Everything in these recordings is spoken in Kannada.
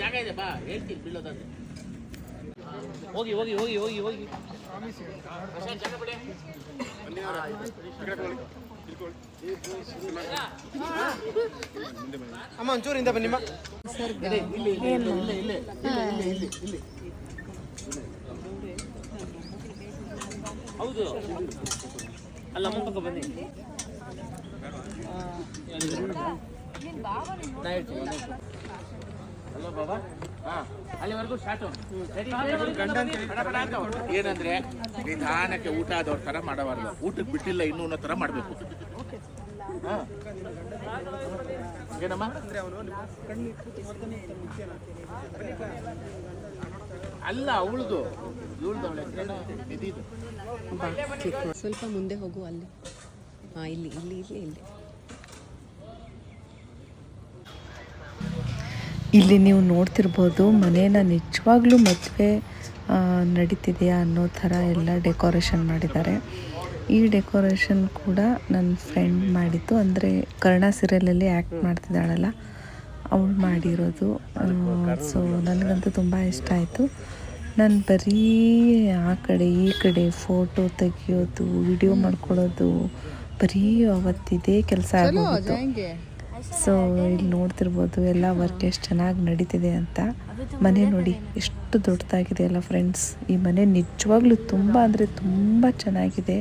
ಜಾಗ ಇದೆ ಬಾ ಹೇಳ್ತೀನಿ ಬೀಳೋದಂದ್ರೆ ಹೋಗಿ ಹೋಗಿ ಹೋಗಿ ಹೋಗಿ ಹೋಗಿ ಅಮ್ಮ ಒಂಚೂರು ಹಿಂದೆ ಬನ್ನಿಮ್ಮ ಹೌದು. ಅಲ್ಲ ಅಮ್ಮ ಪಕ್ಕ ಬನ್ನಿ. ಬಾಬಾ. ಹಾ ಅಲ್ಲಿವರೆಗೂ ಏನಂದ್ರೆ ನಿಧಾನಕ್ಕೆ ಊಟ ಆದವ್ರ ತರ ಮಾಡಬಾರ್ದು. ಊಟಕ್ಕೆ ಬಿಟ್ಟಿಲ್ಲ ಇನ್ನೂ ಅನ್ನೋ ತರ ಮಾಡಬೇಕು. ಏನಮ್ಮ? ಅಲ್ಲ ಅವಳದು. ಸ್ವಲ್ಪ ಮುಂದೆ ಹೋಗು ಅಲ್ಲಿ. ಹಾಂ ಇಲ್ಲಿ ಇಲ್ಲಿ ಇಲ್ಲಿ ಇಲ್ಲಿ. ಇಲ್ಲಿ ನೀವು ನೋಡ್ತಿರ್ಬೋದು ಮನೇನ ನಿಜವಾಗ್ಲೂ ಮದುವೆ ನಡೀತಿದೆಯಾ ಅನ್ನೋ ಥರ ಎಲ್ಲ ಡೆಕೋರೇಷನ್ ಮಾಡಿದ್ದಾರೆ. ಈ ಡೆಕೋರೇಷನ್ ಕೂಡ ನನ್ನ ಫ್ರೆಂಡ್ ಮಾಡಿದ್ದು ಅಂದರೆ ಕರ್ಣ ಸೀರಿಯಲಲ್ಲಿ ಆ್ಯಕ್ಟ್ ಮಾಡ್ತಿದ್ದಾಳಲ್ಲ ಅವಳು ಮಾಡಿರೋದು. ಸೊ ನನಗಂತೂ ತುಂಬ ಇಷ್ಟ ಆಯಿತು. ನಾನು ಬರೀ ಆ ಕಡೆ ಈ ಕಡೆ ಫೋಟೋ ತೆಗಿಯೋದು ವಿಡಿಯೋ ಮಾಡ್ಕೊಳ್ಳೋದು ಬರೀ ಅವತ್ತಿದೇ ಕೆಲಸ ಆಗೋದು ಸೊ ಇಲ್ಲಿ ನೋಡ್ತಿರ್ಬೋದು ಎಲ್ಲ ವರ್ಕ್ ಎಷ್ಟು ಚೆನ್ನಾಗಿ ನಡೀತಿದೆ ಅಂತ. ಮನೆ ನೋಡಿ ಎಷ್ಟು ದೊಡ್ಡದಾಗಿದೆ ಅಲ್ಲ ಫ್ರೆಂಡ್ಸ್ ಈ ಮನೆ ನಿಜವಾಗ್ಲೂ ತುಂಬ ಅಂದರೆ ತುಂಬ ಚೆನ್ನಾಗಿದೆ.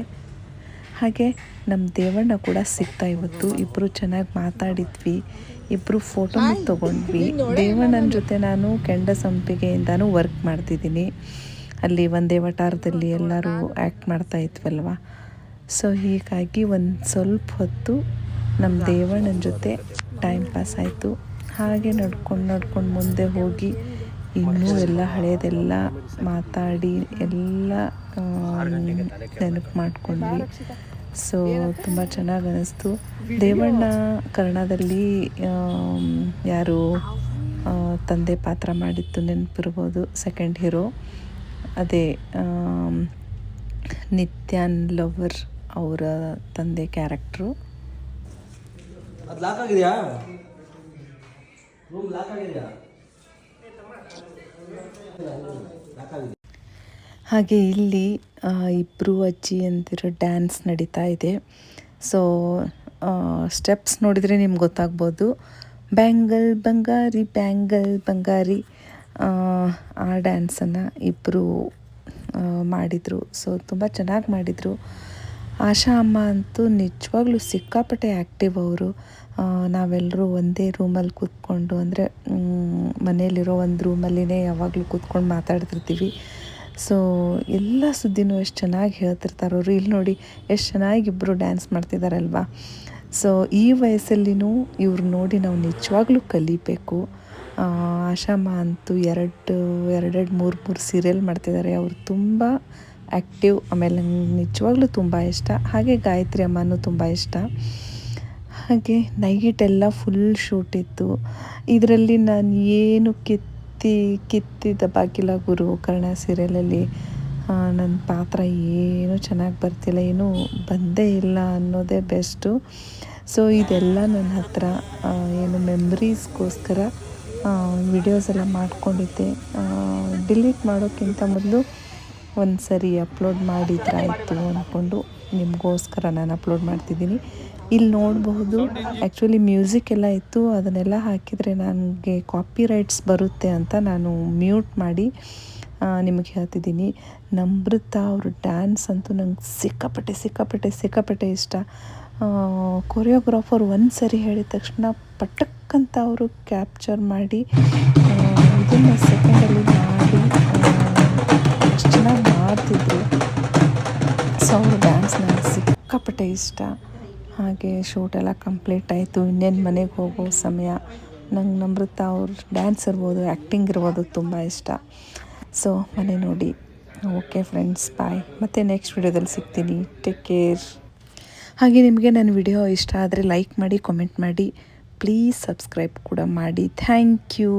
ಹಾಗೆ ನಮ್ಮ ದೇವಣ್ಣ ಕೂಡ ಸಿಗ್ತಾ ಇವತ್ತು. ಇಬ್ಬರು ಚೆನ್ನಾಗಿ ಮಾತಾಡಿದ್ವಿ. ಇಬ್ಬರು ಫೋಟೋನ ತೊಗೊಂಡ್ವಿ. ದೇವಣ್ಣನ ಜೊತೆ ನಾನು ಕೆಂಡ ಸಂಪಿಗೆಯಿಂದನೂ ವರ್ಕ್ ಮಾಡ್ತಿದ್ದೀನಿ. ಅಲ್ಲಿ ಒಂದೇ ವಟಾರದಲ್ಲಿ ಎಲ್ಲರೂ ಆ್ಯಕ್ಟ್ ಮಾಡ್ತಾ ಇದ್ವಲ್ವ? ಸೊ ಹೀಗಾಗಿ ಒಂದು ಸ್ವಲ್ಪ ಹೊತ್ತು ನಮ್ಮ ದೇವಣ್ಣನ ಜೊತೆ ಟೈಮ್ ಪಾಸ್ ಆಯಿತು. ಹಾಗೆ ನಡ್ಕೊಂಡು ನಡ್ಕೊಂಡು ಮುಂದೆ ಹೋಗಿ ಇನ್ನೂ ಎಲ್ಲ ಹಳೆಯದೆಲ್ಲ ಮಾತಾಡಿ ಎಲ್ಲ ನೆನಪು ಮಾಡ್ಕೊಂಡ್ವಿ. ಸೊ ತುಂಬ ಚೆನ್ನಾಗಿ ಅನ್ನಿಸ್ತು ದೇವಣ್ಣ ಆಮ್, ಯಾರು ತಂದೆ ಪಾತ್ರ ಮಾಡಿದ್ದು ನೆನಪಿರ್ಬೋದು ಸೆಕೆಂಡ್ ಹೀರೋ ಅದೇ ನಿತ್ಯಾನ್ ಲವರ್ ಅವರ ತಂದೆ ಕ್ಯಾರೆಕ್ಟ್ರು ಅದು ಲಾಕ್ ಆಗಿದೆಯಾ? ರೂಮ್ ಲಾಕ್ ಆಗಿದೆಯಾ? ಹಾಗೆ ಇಲ್ಲಿ ಇಬ್ಬರು ಅಜ್ಜಿ ಅಂತಿರೋ ಡ್ಯಾನ್ಸ್ ನಡೀತಾ ಇದೆ. ಸೊ ಸ್ಟೆಪ್ಸ್ ನೋಡಿದರೆ ನಿಮ್ಗೆ ಗೊತ್ತಾಗ್ಬೋದು. ಬ್ಯಾಂಗಲ್ ಬಂಗಾರಿ ಬ್ಯಾಂಗಲ್ ಬಂಗಾರಿ ಆ, ಡ್ಯಾನ್ಸನ್ನು ಇಬ್ಬರು ಮಾಡಿದರು. ಸೊ ತುಂಬ ಚೆನ್ನಾಗಿ ಮಾಡಿದರು. ಆಶಾ ಅಮ್ಮ ಅಂತೂ ನಿಜವಾಗ್ಲೂ ಸಿಕ್ಕಾಪಟ್ಟೆ ಆ್ಯಕ್ಟಿವ್ ಅವರು. ನಾವೆಲ್ಲರೂ ಒಂದೇ ರೂಮಲ್ಲಿ ಕೂತ್ಕೊಂಡು ಅಂದರೆ ಮನೇಲಿರೋ ಒಂದು ರೂಮಲ್ಲಿನೇ ಯಾವಾಗಲೂ ಕೂತ್ಕೊಂಡು ಮಾತಾಡ್ತಿರ್ತೀವಿ. ಸೊ ಎಲ್ಲ ಸುದ್ದಿನೂ ಎಷ್ಟು ಚೆನ್ನಾಗಿ ಹೇಳ್ತಿರ್ತಾರೆ ಅವರು. ಇಲ್ಲಿ ನೋಡಿ ಎಷ್ಟು ಚೆನ್ನಾಗಿ ಇಬ್ಬರು ಡ್ಯಾನ್ಸ್ ಮಾಡ್ತಿದ್ದಾರಲ್ವಾ ಸೊ ಈ ವಯಸ್ಸಲ್ಲಿನೂ ಇವ್ರು ನೋಡಿ ನಾವು ನಿಜವಾಗ್ಲೂ ಕಲಿಬೇಕು. ಆ, ಆಶಾಮ್ಮ ಅಂತೂ ಎರಡು ಎರಡೆರಡು ಮೂರು ಮೂರು ಸೀರಿಯಲ್ ಮಾಡ್ತಿದ್ದಾರೆ ಅವರು ತುಂಬ ಆ್ಯಕ್ಟಿವ್ ಆಮೇಲೆ ನಿಜವಾಗ್ಲೂ ತುಂಬ ಇಷ್ಟ. ಹಾಗೆ ಗಾಯತ್ರಿ ಅಮ್ಮನೂ ತುಂಬ ಇಷ್ಟ. ಹಾಗೆ ನೈಟ್ ಎಲ್ಲ ಫುಲ್ ಶೂಟ್ ಇತ್ತು. ಇದರಲ್ಲಿ ನಾನು ಏನು ಕಿತ್ತಿ, ಕಿತ್ತಿದ ಬಾಗಿಲ ಗುರು. ಕರ್ಣ ಸೀರಿಯಲಲ್ಲಿ ನನ್ನ ಪಾತ್ರ ಏನೂ ಚೆನ್ನಾಗಿ ಬರ್ತಿಲ್ಲ, ಏನೂ ಬಂದೇ ಇಲ್ಲ ಅನ್ನೋದೇ ಬೆಸ್ಟು ಸೊ ಇದೆಲ್ಲ ನನ್ನ ಹತ್ರ ಏನು ಮೆಮ್ರೀಸ್ಗೋಸ್ಕರ ವಿಡಿಯೋಸ್ ಎಲ್ಲ ಮಾಡ್ಕೊಂಡಿದ್ದೆ. ಡಿಲೀಟ್ ಮಾಡೋಕ್ಕಿಂತ ಮೊದಲು ಒಂದು ಸರಿ ಅಪ್ಲೋಡ್ ಮಾಡಿದ್ರಾಯಿತು ಅಂದ್ಕೊಂಡು ನಿಮಗೋಸ್ಕರ ನಾನು ಅಪ್ಲೋಡ್ ಮಾಡ್ತಿದ್ದೀನಿ. ಇಲ್ಲಿ ನೋಡಬಹುದು ಆ್ಯಕ್ಚುಲಿ ಮ್ಯೂಸಿಕ್ ಎಲ್ಲ ಇತ್ತು, ಅದನ್ನೆಲ್ಲ ಹಾಕಿದರೆ ನನಗೆ ಕಾಪಿ ರೈಟ್ಸ್ ಬರುತ್ತೆ ಅಂತ ನಾನು ಮ್ಯೂಟ್ ಮಾಡಿ ನಿಮಗೆ ಹೇಳ್ತಿದ್ದೀನಿ. ನಮೃತ ಅವ್ರ ಡ್ಯಾನ್ಸ್ ಅಂತೂ ನಂಗೆ ಸಿಕ್ಕಾಪಟ್ಟೆ ಸಿಕ್ಕಾಪಟ್ಟೆ ಸಿಕ್ಕಾಪಟ್ಟೆ ಇಷ್ಟ. ಕೊರಿಯೋಗ್ರಾಫರ್ ಒಂದು ಸರಿ ಹೇಳಿದ ತಕ್ಷಣ ಪಟಕ್ಕಂತ ಅವರು ಕ್ಯಾಪ್ಚರ್ ಮಾಡಿ ಇದನ್ನು ಸೆಕೆಂಡಲ್ಲಿ ಇಷ್ಟ. ಹಾಗೆ ಶೂಟ್ ಎಲ್ಲ ಕಂಪ್ಲೀಟ್ ಆಯಿತು. ಇನ್ನೇನು ಮನೆಗೆ ಹೋಗೋ ಸಮಯ. ನಂಗೆ ನಮೃತ ಅವ್ರ ಡ್ಯಾನ್ಸ್ ಇರ್ಬೋದು ಆ್ಯಕ್ಟಿಂಗ್ ಇರ್ಬೋದು ತುಂಬ ಇಷ್ಟ. ಸೊ ಮನೆ ನೋಡಿ. ಓಕೆ ಫ್ರೆಂಡ್ಸ್ ಬಾಯ್ ಮತ್ತು ನೆಕ್ಸ್ಟ್ ವಿಡಿಯೋದಲ್ಲಿ ಸಿಗ್ತೀನಿ. ಟೇಕ್ ಕೇರ್ ಹಾಗೆ ನಿಮಗೆ ನನ್ನ ವಿಡಿಯೋ ಇಷ್ಟ ಆದರೆ ಲೈಕ್ ಮಾಡಿ ಕಮೆಂಟ್ ಮಾಡಿ. ಪ್ಲೀಸ್ ಸಬ್ಸ್ಕ್ರೈಬ್ ಕೂಡ ಮಾಡಿ. Thank you